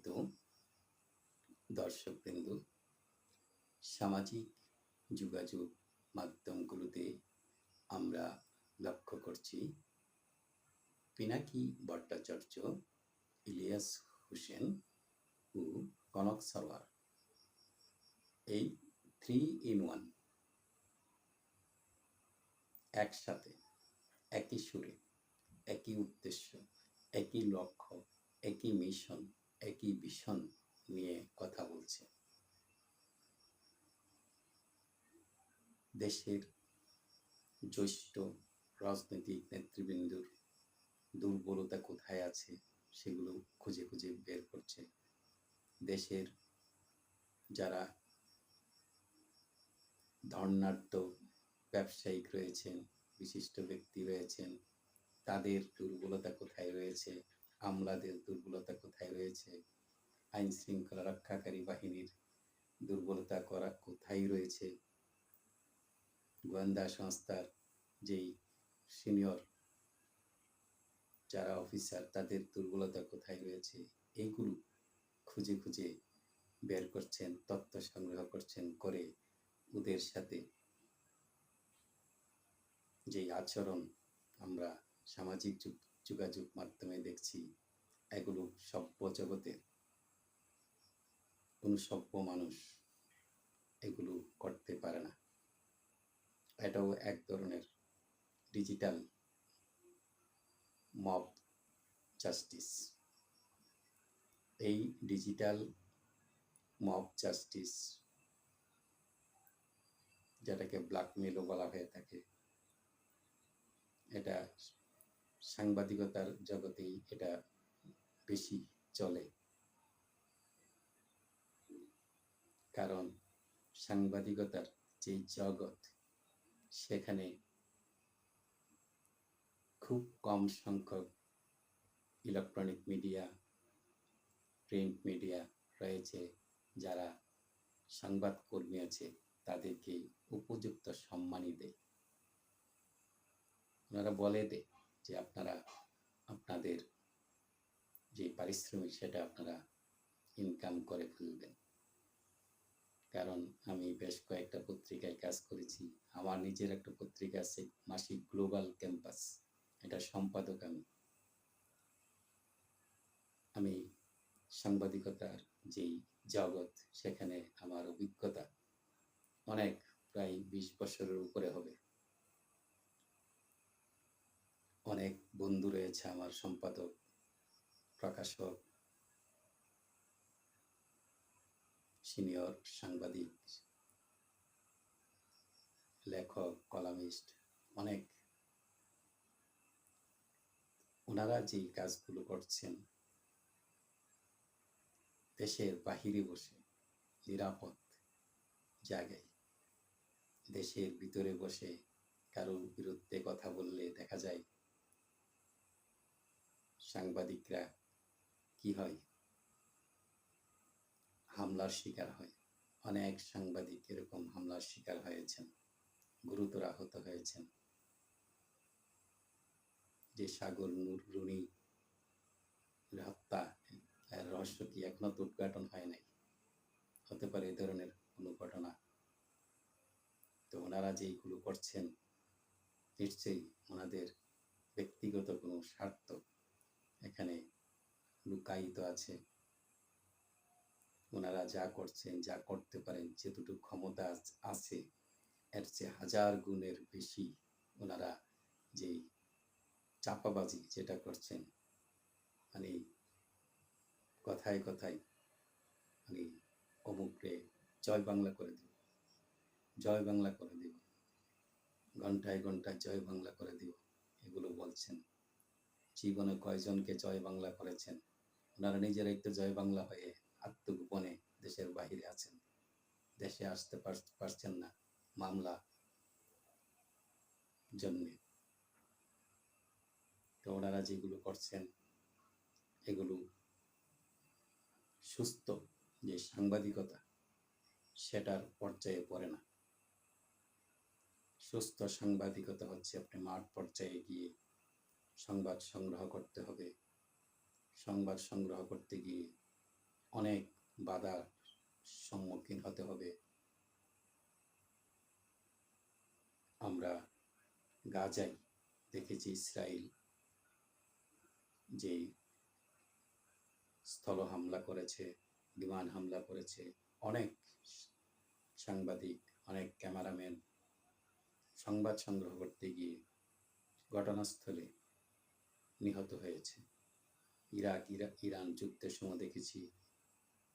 সম্মানিত দর্শকবৃন্দ, সামাজিক যোগাযোগ মাধ্যমগুলোতে আমরা লক্ষ্য করছি, পিনাকি ভট্টাচার্য, ইলিয়াস হোসেন ও কনক সরওয়ার এই থ্রি ইন ওয়ান একসাথে, একই সুরে, একই উদ্দেশ্য, একই লক্ষ্য, একই মিশন একই ভিশন নিয়ে কথা বলছে। দেশের জ্যেষ্ঠ রাজনৈতিক নেতৃবৃন্দর দুর্বলতা কোথায় আছে সেগুলো খুঁজে খুঁজে বের করছে। দেশের যারা ধর্নাঢ্য ব্যবসায়িক রয়েছেন, বিশিষ্ট ব্যক্তি রয়েছেন, তাদের দুর্বলতা কোথায় রয়েছে? আমলাদের দুর্বলতা কোথায় রয়েছে? আইন শৃঙ্খলা রক্ষাকারী বাহিনীর দুর্বলতা করা কোথায় রয়েছে? গোয়েন্দা সংস্থার যেই সিনিয়র যারা অফিসার, তাদের দুর্বলতা কোথায় রয়েছে? এইগুলো খুঁজে খুঁজে বের করছেন, তথ্য সংগ্রহ করছেন করে ওদের সাথে যেই আচরণ আমরা সামাজিক যোগ- যোগাযোগ মাধ্যমে দেখছি এগুলো সভ্য জগতের কোনো সভ্য মানুষ এগুলো করতে পারে না। এটাও এক ধরনের ডিজিটাল মব জাস্টিস এই ডিজিটাল মব জাস্টিস যেটাকে ব্ল্যাকমেলও বলা হয়ে থাকে, এটা সাংবাদিকতার জগতেই এটা বেশি চলে। কারণ সাংবাদিকতার যে জগৎ, সেখানে খুব কম সংখ্যক ইলেকট্রনিক মিডিয়া, প্রিন্ট মিডিয়া রয়েছে যারা সংবাদকর্মী আছে, তাদেরকে উপযুক্ত সম্মানই দেয়। ওনারা বলে দেয় যে আপনারা আপনাদের যে পারিশ্রমিক সেটা আপনারা ইনকাম করে ফেলবেন। কারণ আমি বেশ কয়েকটা পত্রিকায় কাজ করেছি। আমার নিজের একটা পত্রিকা আছে, মাসিক গ্লোবাল ক্যাম্পাস। এটা সম্পাদক আমি। আমি সাংবাদিকতার যেই জগৎ, সেখানে আমার অভিজ্ঞতা অনেক প্রায় বিশ বছরের উপরে হবে। অনেক বন্ধু রয়েছে আমার সম্পাদক। প্রকাশক সিনিয়র সাংবাদিক, লেখক, কলামিস্ট, অনেক। ওনারা যেই কাজগুলো করছেন, দেশের বাহিরে বসে, নিরাপদ জায়গায়, দেশের ভিতরে বসে কারোর বিরুদ্ধে কথা বললে দেখা যায়, সাংবাদিকরা কি হয়? হামলার শিকার হয়। অনেক সাংবাদিক এরকম হামলার শিকার হয়েছেন, গুরুতর আহত হয়েছেন। যে সাগর, নূর, রুনি হত্যা রহস্য কি এখনও তো উদ্ঘাটন হয় নাই? হতে পারে এ ধরনের কোনো ঘটনা। তো ওনারা যেইগুলো করছেন, নিশ্চয়ই ওনাদের ব্যক্তিগত কোনো স্বার্থ এখানে লুকায়িত আছে। ওনারা যা করছেন, যা করতে পারেন, যেটুকু ক্ষমতা আছে এর চেয়ে হাজার গুণের বেশি ওনারা যেই চাপাবাজি যেটা করছেন মানে কথায় কথায় মানে অমুকরে জয় বাংলা করে দিব, জয় বাংলা করে দিব ঘন্টায় ঘন্টায় জয় বাংলা করে দিব, এগুলো বলছেন। জীবনে কয়জনকে জয় বাংলা করেছেন? ওনারা নিজেরাই তো জয় বাংলা হয়ে আত্মগোপনে দেশের বাহিরে আছেন। দেশে আসতে পার- পারছেন না মামলা জন্যে তো ওনারা যেগুলো করছেন, এগুলো সুস্থ যে সাংবাদিকতা, সেটার পর্যায়ে পড়ে না। সুস্থ সাংবাদিকতা হচ্ছে আপনি মাঠ পর্যায়ে গিয়ে সংবাদ সংগ্রহ করতে হবে। সংবাদ সংগ্রহ করতে গিয়ে অনেক বাধার সম্মুখীন হতে হবে। আমরা গাজায় দেখেছি ইসরায়েল যে স্থল হামলা করেছে, বিমান হামলা করেছে, অনেক সাংবাদিক, অনেক ক্যামেরাম্যান সংবাদ সংগ্রহ করতে গিয়ে ঘটনাস্থলে নিহত হয়েছে। ইরাক, ইরা, ইরান যুদ্ধের সময় দেখেছি,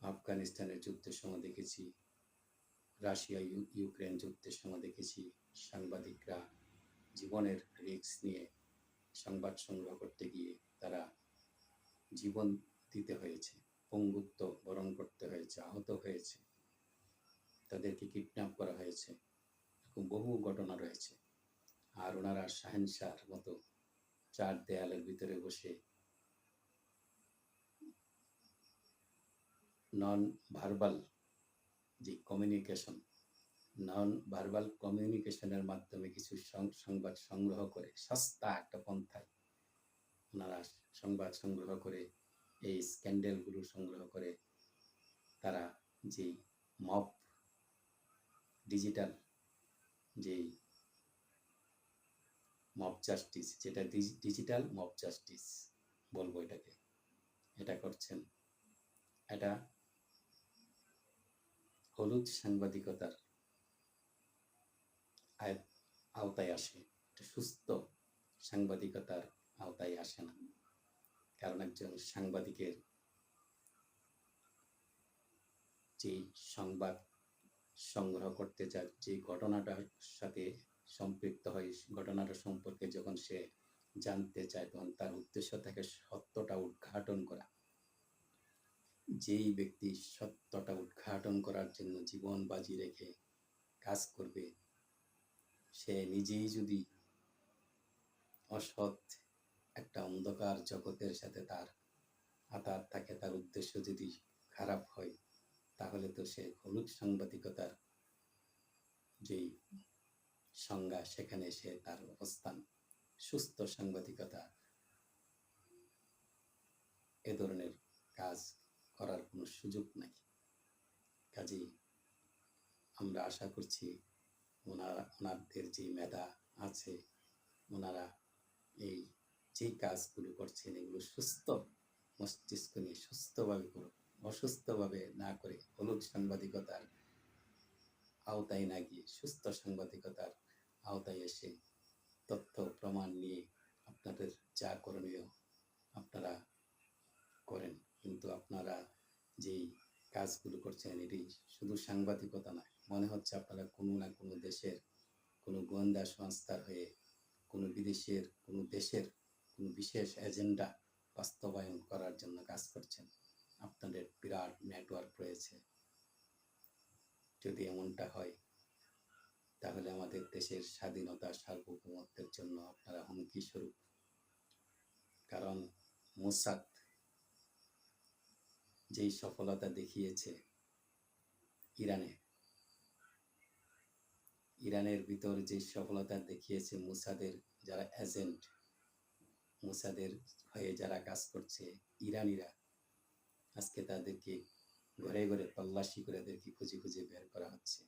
আফগানিস্তানের যুদ্ধের সময় দেখেছি, রাশিয়া ইউক্রেন যুদ্ধের সময় দেখেছি, সাংবাদিকরা জীবনের রিস্ক নিয়ে সংবাদ সংগ্রহ করতে গিয়ে তারা জীবন দিতে হয়েছে, পঙ্গুত্ব বরণ করতে হয়েছে, আহত হয়েছে, তাদেরকে কিডন্যাপ করা হয়েছে, এরকম বহু ঘটনা রয়েছে। আর ওনারা শাহেনশাহর মতো চার দেয়ালের ভিতরে বসে। নন ভার্বাল যে কমিউনিকেশন নন ভার্বাল কমিউনিকেশনের মাধ্যমে কিছু সংবাদ সংগ্রহ করে, সস্তা একটা পন্থায় ওনারা সংবাদ সংগ্রহ করে, এই স্ক্যান্ডেলগুলো সংগ্রহ করে, তারা যে মপ ডিজিটাল যেই মব জাস্টিস যেটা ডিজিটাল মব জাস্টিস বলব এটাকে। এটা করছেন। এটা হলুদ সাংবাদিকতার আওতায় আসে। এটা সুস্থ সাংবাদিকতার আওতায় আসে না। কারণ একজন সাংবাদিকের যে সংবাদ সংগ্রহ করতে চায় যে ঘটনাটার সাথে সম্পৃক্ত হয় ঘটনাটা সম্পর্কে যখন সে জানতে চায়, তখন তার উদ্দেশ্য থাকে সত্যটা উদ্ঘাটন করা। যেই ব্যক্তি সত্যটা উদ্ঘাটন করার জন্য জীবন বাজি রেখে কাজ করবে, সে নিজেই যদি অসৎ একটা অন্ধকার জগতের সাথে তার আতার থাকে, তার উদ্দেশ্য যদি খারাপ হয়, তাহলে তো সে হলুদ সাংবাদিকতার যেই সংজ্ঞা, সেখানে সে তার অবস্থান। সুস্থ সাংবাদিকতা এ ধরনের কাজ করার কোনো সুযোগ নাই। কাজেই আমরা আশা করছি ওনারা ওনাদের যে মেধা আছে, ওনারা এই যে কাজগুলো করছেন, এগুলো সুস্থ মস্তিষ্ক নিয়ে সুস্থভাবে করুক, অসুস্থভাবে না করে হলুদ সাংবাদিকতার আওতায় না গিয়ে সুস্থ সাংবাদিকতার আওতায় এসে তথ্য প্রমাণ নিয়ে আপনাদের যা করণীয় আপনারা করেন। কিন্তু আপনারা যেই কাজগুলো করছেন এটি শুধু সাংবাদিকতা নয়, মনে হচ্ছে আপনারা কোনো না কোনো দেশের কোনো গোয়েন্দা সংস্থার হয়ে কোনো বিদেশের কোনো দেশের কোনো বিশেষ এজেন্ডা বাস্তবায়ন করার জন্য কাজ করছেন। আপনাদের বিরাট নেটওয়ার্ক রয়েছে। যদি এমনটা হয়, তাহলে আমাদের দেশের স্বাধীনতা সার্বভৌমত্বের জন্য আপনারা হুমকি স্বরূপ। কারণ মোসাদ যেই সফলতা দেখিয়েছে ইরানে, ইরানের ভিতর যে সফলতা দেখিয়েছে মুসাদের যারা এজেন্ট, মুসাদের হয়ে যারা কাজ করছে ইরানিরা, আজকে তাদেরকে ঘরে ঘরে তল্লাশি করে এদেরকে খুঁজে খুঁজে বের করা হচ্ছে।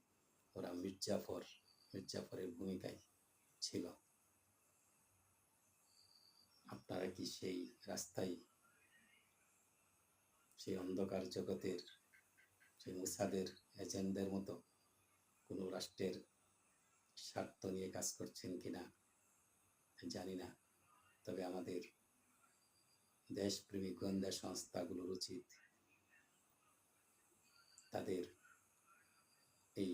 ওরা মির্জাফর, মির্জাফরের ভূমিকায় ছিল। আপনারা কি সেই রাস্তায় সেই অন্ধকার জগতের, সেই মুসাদের, এজেন্টদের মতো কোনো রাষ্ট্রের স্বার্থ নিয়ে কাজ করছেন কিনা জানি না। তবে আমাদের দেশপ্রেমিক গোয়েন্দা সংস্থাগুলোর উচিত তাদের এই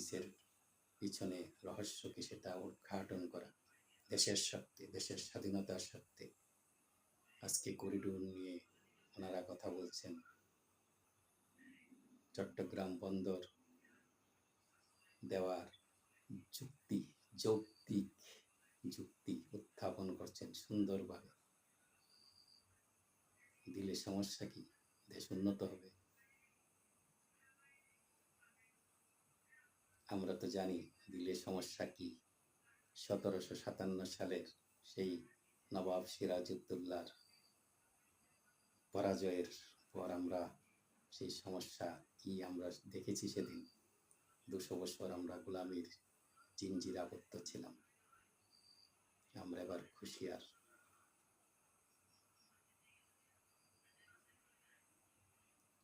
অ্যাক্টিভিটিসের পিছনে রহস্য কি সেটা উদ্ঘাটন করা। দেশের স্বার্থে, দেশের স্বাধীনতার স্বার্থে। আজকে করিডোর নিয়ে ওনারা কথা বলছেন। চট্টগ্রাম বন্দর দেওয়ার যুক্তি, যৌক্তিক যুক্তি উত্থাপন করছেন সুন্দরভাবে। দিলে সমস্যা কি? দেশ উন্নত হবে। আমরা তো জানি দিলে সমস্যা কি। সতেরোশো সাতান্ন সালের সেই নবাব সিরাজউদ্দৌলার পরাজয়ের পর আমরা সেই সমস্যা কি আমরা দেখেছি সেদিন? দুশো বছর আমরা গোলামির জিনজির আবদ্ধ ছিলাম। আমরা এবার খুশি আর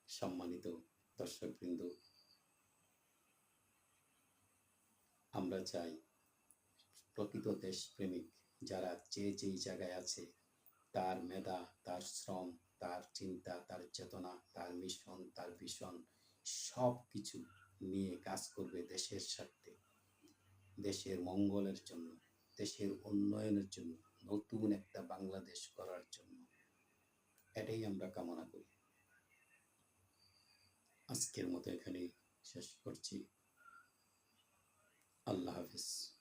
সম্মানিত দর্শকবৃন্দ আমরা চাই প্রকৃত দেশপ্রেমিক যারা যে যেই জায়গায় আছে, তার মেধা, তার শ্রম, তার চিন্তা, তার চেতনা, তার মিশন, তার ভিশন সব কিছু নিয়ে কাজ করবে দেশের স্বার্থে, দেশের মঙ্গলের জন্য, দেশের উন্নয়নের জন্য, নতুন একটা বাংলাদেশ করার জন্য। এটাই আমরা কামনা করি। আজকের মতো এখানেই শেষ করছি। আল্লাহ হাফিজ।